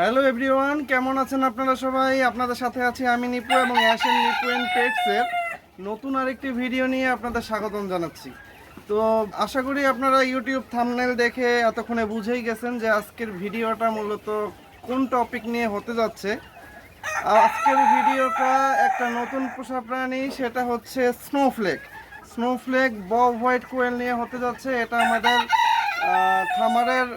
Hello everyone কেমন আছেন আপনারা সবাই? আপনাদের সাথে আছি আমি নিপু এবং অ্যাশেন নিপু অ্যান্ড পেটসের নতুন আরেকটি ভিডিও নিয়ে আপনাদের স্বাগতম জানাচ্ছি। তো আশা করি আপনারা ইউটিউব থামনেল দেখে এতক্ষণে বুঝেই গেছেন যে আজকের ভিডিওটা মূলত কোন টপিক নিয়ে হতে যাচ্ছে। আজকের ভিডিওটা একটা নতুন পোষা প্রাণী, সেটা হচ্ছে snowflake snowflake Bob white quail নিয়ে হতে যাচ্ছে। এটা আমাদের খামারের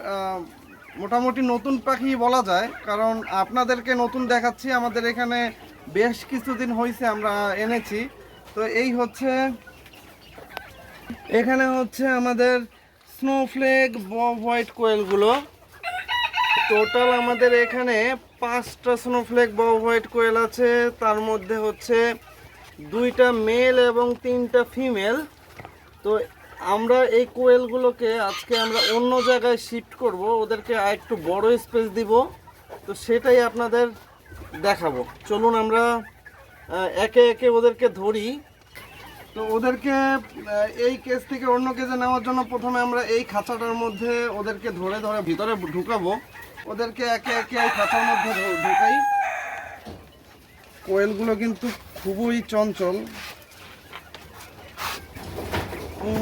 মোটামুটি নতুন পাখি বলা যায়, কারণ আপনাদেরকে নতুন দেখাচ্ছি, আমাদের এখানে বেশ কিছুদিন হয়েছে আমরা এনেছি। তো এই হচ্ছে, এখানে হচ্ছে আমাদের স্নোফ্লেক হোয়াইট কোয়েলগুলো টোটাল আমাদের এখানে পাঁচটা স্নোফ্লেক বব হোয়াইট কোয়েল আছে, তার মধ্যে হচ্ছে দুইটা মেল এবং তিনটা ফিমেল তো আমরা এই কোয়েলগুলোকে আজকে আমরা অন্য জায়গায় শিফট করব। ওদেরকে আর একটু বড় স্পেস দিব। তো সেটাই আপনাদের দেখাবো। চলুন আমরা একে একে ওদেরকে ধরি। তো ওদেরকে এই কেস থেকে অন্য কেজে নেওয়ার জন্য প্রথমে আমরা এই খাঁচাটার মধ্যে ওদেরকে ধরে ধরে ভিতরে ঢুকাবো। ওদেরকে একে একে এই খাঁচার মধ্যে ঢুকাই। কোয়েলগুলো কিন্তু খুবই চঞ্চল। দেখুন,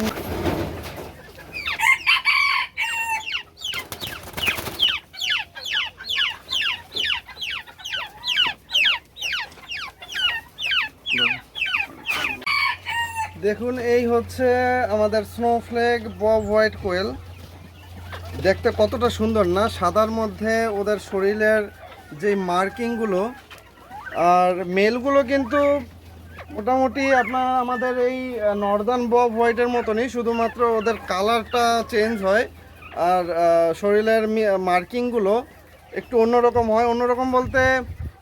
এই হচ্ছে আমাদের স্নোফ্লেক বব হোয়াইট কোয়েল দেখতে কতটা সুন্দর না? সাদার মধ্যে ওদের শরীরের যে মার্কিংগুলো আর মেলগুলো কিন্তু মোটামুটি আপনার আমাদের এই নর্দার্ন বব হোয়াইটের মতনই, শুধুমাত্র ওদের কালারটা চেঞ্জ হয়। আর শরীরের মার্কিংগুলো একটু অন্যরকম হয়। অন্যরকম বলতে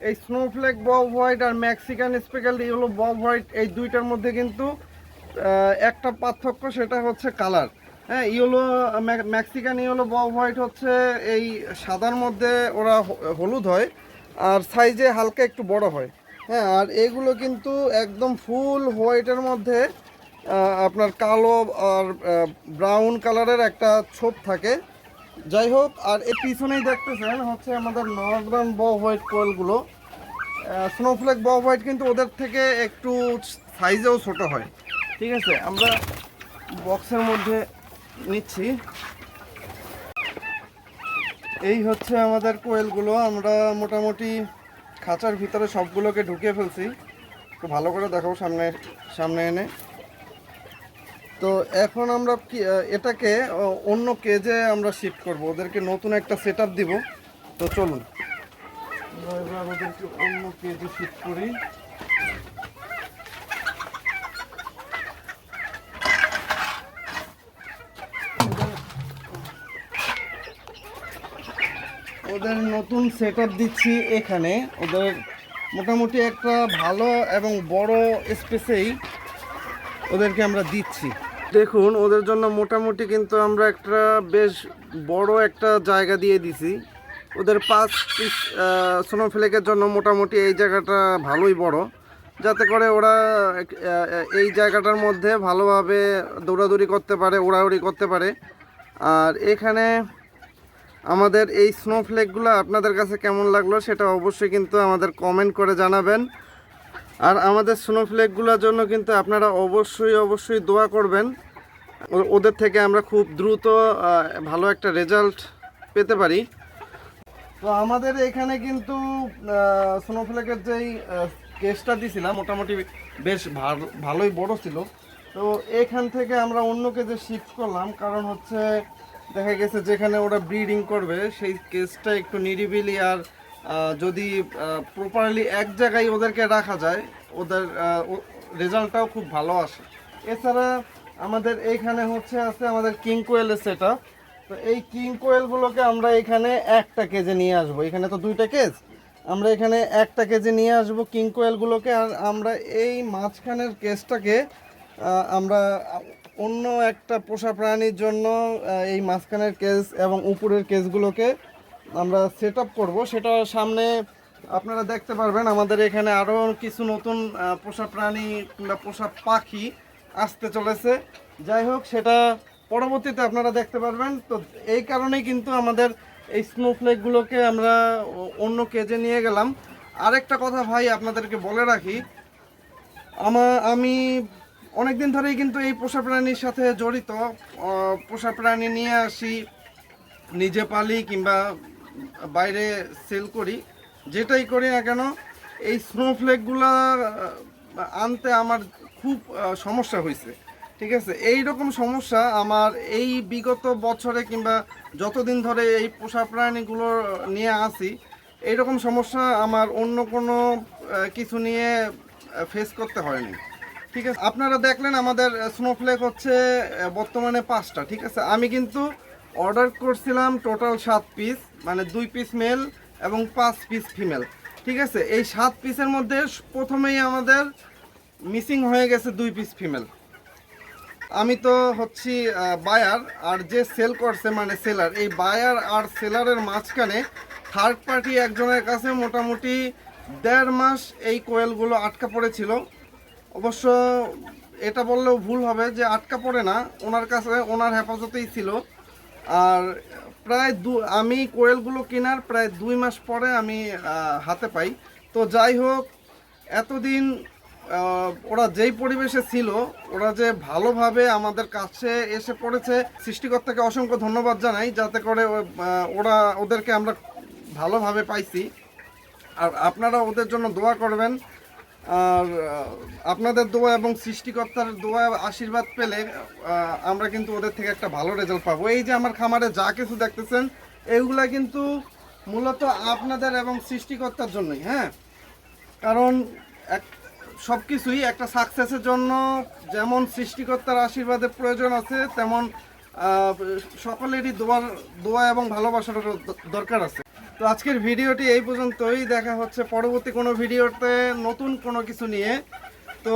এই স্নোফ্লেক বব হোয়াইট আর Mexican special yellow Bob white এই দুইটার মধ্যে কিন্তু একটা পার্থক্য সেটা হচ্ছে কালার হ্যাঁ yellow Mexican yellow bob white হচ্ছে এই সাদার মধ্যে ওরা হলুদ হয়, আর সাইজে হালকা একটু বড় হয়। হ্যাঁ আর এগুলো কিন্তু একদম ফুল হোয়াইটের মধ্যে আপনার কালো আর ব্রাউন কালারের একটা ছোপ থাকে। যাই হোক, আর এর পিছনেই দেখতেছেন হচ্ছে আমাদের নর্দার্ন ব হোয়াইট কোয়েলগুলো। স্নোফ্লেক ব হোয়াইট কিন্তু ওদের থেকে একটু সাইজেও ছোট হয়। ঠিক আছে, আমরা বক্সের মধ্যে নিচ্ছি। এই হচ্ছে আমাদের কোয়েলগুলো, আমরা মোটামুটি খাঁচার ভিতরে সবগুলোকে ঢুকিয়ে ফেলছি। একটু ভালো করে দেখাবো সামনে সামনে এনে। তো এখন আমরা কি এটাকে অন্য কেজে আমরা শিফট করব। ওদেরকে নতুন একটা সেট আপ দিব। তো চলুন। এবার ওদেরকে অন্য কেজে শিফট করি। ওদের নতুন সেট দিচ্ছি এখানে। ওদের মোটামুটি একটা ভালো এবং বড় স্পেসেই ওদেরকে আমরা দিচ্ছি। দেখুন, ওদের জন্য মোটামুটি কিন্তু আমরা একটা বেশ বড় একটা জায়গা দিয়ে দিছি। ওদের পাঁচ পিস স্নোফ্লেকের জন্য মোটামুটি এই জায়গাটা ভালোই বড়। যাতে করে ওরা এই জায়গাটার মধ্যে ভালোভাবে দৌড়াদৌড়ি করতে পারে, ওড়াউড়ি করতে পারে। আর এখানে আমাদের এই স্নোফ্লেকগুলো আপনাদের কাছে কেমন লাগল সেটা অবশ্যই কিন্তু আমাদের কমেন্ট করে জানাবেন। আর আমাদের স্নোফ্লেকগুলোর জন্য কিন্তু আপনারা অবশ্যই অবশ্যই দোয়া করবেন। ওদের থেকে আমরা খুব দ্রুত ভালো একটা রেজাল্ট পেতে পারি। তো আমাদের এখানে কিন্তু স্নোফ্লেকের যেই কেসটা দিছিলাম, মোটামুটি বেশ ভালো, ভালোই বড় ছিল। তো এখান থেকে আমরা অন্য কেজে শিফট করলাম, কারণ হচ্ছে দেখা গেছে যেখানে ওরা ব্রিডিং করবে, সেই কেসটা একটু নিরিবিলি আর যদি প্রপারলি এক জায়গায় ওদেরকে রাখা যায়, ওদের রেজাল্টটাও খুব ভালো আসে। এছাড়া আমাদের এইখানে হচ্ছে, আছে আমাদের কিং কোয়েলের সেট তো এই কিং কোয়েলগুলোকে আমরা এখানে একটা কেজে নিয়ে আসব। এখানে তো দুইটা কেজ আমরা এখানে একটা কেজি নিয়ে আসব কিং কোয়েলগুলোকে আর আমরা এই মাঝখানের কেসটাকে আমরা অন্য একটা পোষা প্রাণীর জন্য এই মাঝখানের কেস এবং উপরের কেসগুলোকে আমরা সেট আপ করব। সেটা সামনে আপনারা দেখতে পারবেন, আমাদের এখানে আরও কিছু নতুন পোষা প্রাণী কিংবা পোষা পাখি আসতে চলেছে। যাই হোক, সেটা পরবর্তীতে আপনারা দেখতে পারবেন। তো এই কারণেই কিন্তু আমাদের এই স্নোফ্লেকগুলোকে আমরা অন্য কেজে নিয়ে গেলাম। আরেকটা কথা ভাই, আপনাদেরকে বলে রাখি, আমা আমি অনেক দিন ধরেই কিন্তু এই পোষা প্রাণীর সাথে জড়িত। পোষা প্রাণী নিয়ে আসি, নিজে পালি কিংবা বাইরে সেল করি। যেটাই করি না কেন, এই স্নোফ্লেকগুলো আনতে আমার খুব সমস্যা হয়েছে ঠিক আছে? এই রকম সমস্যা আমার এই বিগত বছরে কিংবা যতদিন ধরে এই পোষা প্রাণীগুলো নিয়ে আসি, এইরকম সমস্যা আমার অন্য কোনো কিছু নিয়ে ফেস করতে হয়নি ঠিক আছে? আপনারা দেখলেন আমাদের স্নোফ্লেক হচ্ছে বর্তমানে পাঁচটা, ঠিক আছে? আমি কিন্তু অর্ডার করছিলাম টোটাল সাত পিস মানে দুই পিস মেল এবং পাঁচ পিস ফিমেল ঠিক আছে? এই সাত পিসের মধ্যে প্রথমেই আমাদের মিসিং হয়ে গেছে দুই পিস ফিমেল আমি তো হচ্ছি বায়ার আর যে সেল করছে মানে সেলার এই বায়ার আর সেলারের মাঝখানে থার্ড পার্টি একজনের কাছে মোটামুটি দেড় মাস এই কোয়েলগুলো আটকা পড়েছিল। অবশ্য এটা বললেও ভুল হবে যে আটকা পড়ে না, ওনার কাছে ওনার হেফাজতেই ছিল। আর প্রায় দু, আমি কোয়েলগুলো কেনার প্রায় দুই মাস পরে আমি হাতে পাই। তো যাই হোক, এতদিন ওরা যেই পরিবেশে ছিল, ওরা যে ভালোভাবে আমাদের কাছে এসে পড়েছে, সৃষ্টিকর্তাকে অসংখ্য ধন্যবাদ জানাই, যাতে করে ওরা ওদেরকে আমরা ভালোভাবে পাইছি। আর আপনারা ওদের জন্য দোয়া করবেন আর আপনাদের দোয়া এবং সৃষ্টিকর্তার দোয়া, আশীর্বাদ পেলে আমরা কিন্তু ওদের থেকে একটা ভালো রেজাল্ট পাবো। এই যে আমার খামারে যা কিছু দেখতেছেন এইগুলা কিন্তু মূলত আপনাদের এবং সৃষ্টিকর্তার জন্যই হ্যাঁ? কারণ এক সব কিছুই একটা সাকসেসের জন্য, যেমন সৃষ্টিকর্তার আশীর্বাদের প্রয়োজন আছে, তেমন সকলেরই দোয়ার, দোয়া এবং ভালোবাসার দরকার আছে। তো আজকের ভিডিওটি এই পর্যন্তই। দেখা হচ্ছে পরবর্তী কোনো ভিডিওতে নতুন কোনো কিছু নিয়ে। তো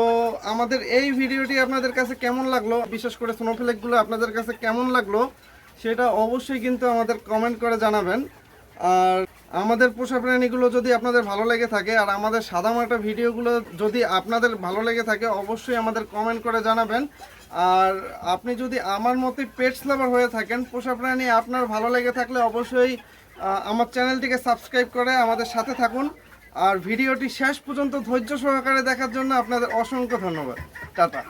আমাদের এই ভিডিওটি আপনাদের কাছে কেমন লাগল? বিশেষ করে স্নোফ্লেকগুলো আপনাদের কাছে কেমন লাগল? সেটা অবশ্যই কিন্তু আমাদের কমেন্ট করে জানাবেন। আর আমাদের পোষা প্রাণীগুলো যদি আপনাদের ভালো লেগে থাকে, আর আমাদের সাদামাটা ভিডিওগুলো যদি আপনাদের ভালো লেগে থাকে, অবশ্যই আমাদের কমেন্ট করে জানাবেন। আর আপনি যদি আমার মতোই পেটস লাভার হয়ে থাকেন, পোষা প্রাণী আপনার ভালো লেগে থাকলে অবশ্যই আমার চ্যানেলটিকে সাবস্ক্রাইব করে আমাদের সাথে থাকুন। আর ভিডিওটি শেষ পর্যন্ত ধৈর্য সহকারে দেখার জন্য আপনাদের অসংখ্য ধন্যবাদ। টাটা।